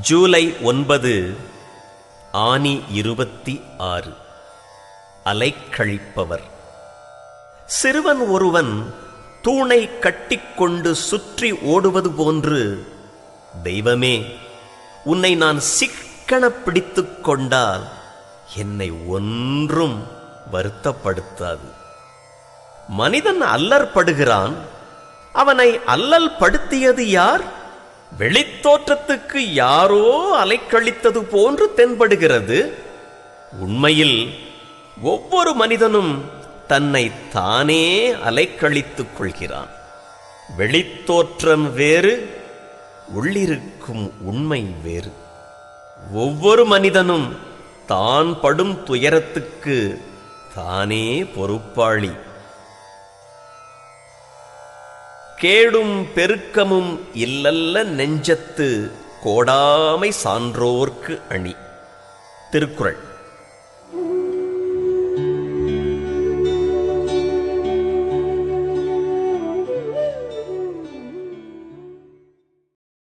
ஜூலை ஒன்பது ஆனி இருபத்தி ஆறு. அலைக்கழிப்பவர். சிறுவன் ஒருவன் தூணை கட்டிக்கொண்டு சுற்றி ஓடுவது போன்று தெய்வமே உன்னை நான் சிக்கன பிடித்துக் கொண்டால் என்னை ஒன்றும் வருத்தப்படுத்தாது. மனிதன் அல்லற்படுகிறான் அவனை அல்லல் படுத்தியது யார்? வெளித்தோற்றத்துக்கு யாரோ அலைக்கழித்தது போன்று தென்படுகிறது. உண்மையில் ஒவ்வொரு மனிதனும் தன்னை தானே அலைக்கழித்துக் கொள்கிறான். வெளித்தோற்றம் வேறு உள்ளிருக்கும் உண்மை வேறு. ஒவ்வொரு மனிதனும் தான் படும் துயரத்துக்கு தானே பொறுப்பாளி. கேடும் பெருக்கமும் இல்லல்ல நெஞ்சத்து கோடாமை சான்றோர்க்கு அணி. திருக்குறள்.